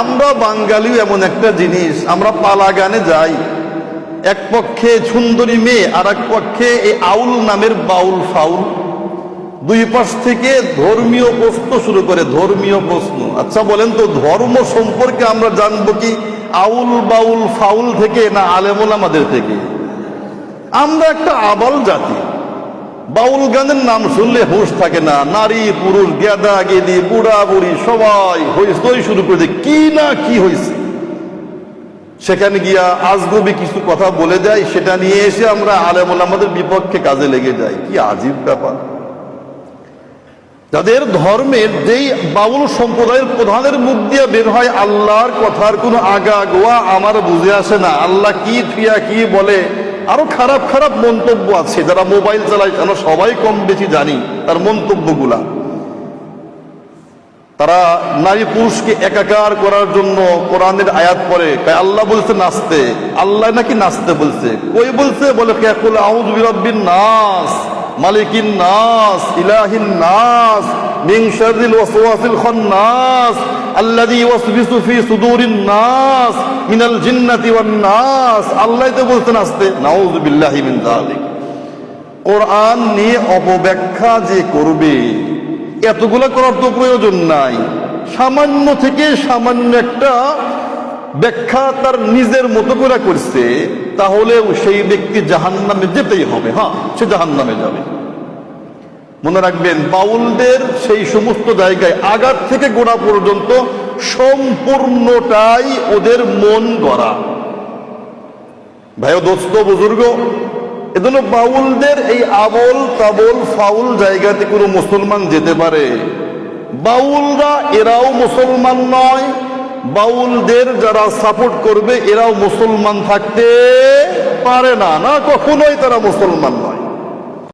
আমরা বাঙালিও এমন একটা জিনিস, আমরা পালা গানে যাই। এক পক্ষে সুন্দরী মেয়ে আর এক পক্ষে এই আউল নামের বাউল ফাউল। দুই পাশ থেকে ধর্মীয় প্রশ্ন শুরু করে ধর্মীয় প্রশ্ন। আচ্ছা বলেন তো, ধর্ম সম্পর্কে আমরা জানব কি? আউল বাউল ফাউল থেকে না আলেমুল আমাদের থেকে? আমরা একটা আবাল জাতি। বাউল গানের নাম শুনলে হুঁশ থাকে না। নারী, পুরুষ, গেদা, গেদি, বুড়া, বুড়ি, সবাই হইসই শুরু করে দেয়। কি না কি হয়েছে সেখানে গিয়া আজগবি কিছু কথা বলে দেয়। সেটা নিয়ে এসে আমরা আলেমুল আমাদের বিপক্ষে কাজে লেগে যাই। কি আজীব ব্যাপার। যাদের ধর্মের যেই বাউল সম্প্রদায়ের প্রধানের মুখ দিয়ে বের হয়, আল্লাহর কথার কোনো আগা গোয়া আমার বুঝে আসে না। আল্লাহ কি থিয়া কি বলে? আরও খারাপ খারাপ মন্তব্য আছে যারা মোবাইল চালায় আমরা সবাই কম বেশি জানি তার মন্তব্যগুলা। তারা নারী পুরুষকে একাকার করার জন্য কোরআনের আয়াত পড়ে তাই আল্লাহ বলছে নাচতে। আল্লাহ নাকি নাচতে বলছে। কই বলছে? বলে কেকুল আউজ বিরব্বিন নাস, মালিকিন নাস, ইলাহিন নাস। মিন শাররিল ওয়াসওয়াসিল খান্নাস আল্লাযী ইওয়াসবিসু ফি সুদুরিন নাস মিনাল জিন্নাতি ওয়ান নাস। আল্লাহ তো বলছে নাচতে নাউযু বিল্লাহি মিন যালিক। কোরআন নিয়ে অপব্যাখ্যা যে করবে, এতগুলো করার তো প্রয়োজন নাই। সামান্য থেকে সামান্য একটা ব্যাখ্যা তার নিজের মতো করে করছে তাহলে সেই ব্যক্তি জাহান্নামে যেতেই হবে হ্যাঁ সে জাহান্নামে যাবে। মনে রাখবেন, বাউলদের সেই সমস্ত জায়গায় আগার থেকে গোড়া পর্যন্ত সম্পূর্ণটাই ওদের মন গড়া। ভাই দোস্ত, বুজুর্গ, এজন্য বাউলদের এই আবল তাবল ফাউল জায়গাতে কোনো মুসলমান যেতে পারে। বাউলরা এরাও মুসলমান নয়, বাউলদের যারা সাপোর্ট করবে এরাও মুসলমান থাকতে পারে না। না, কখনোই তারা মুসলমান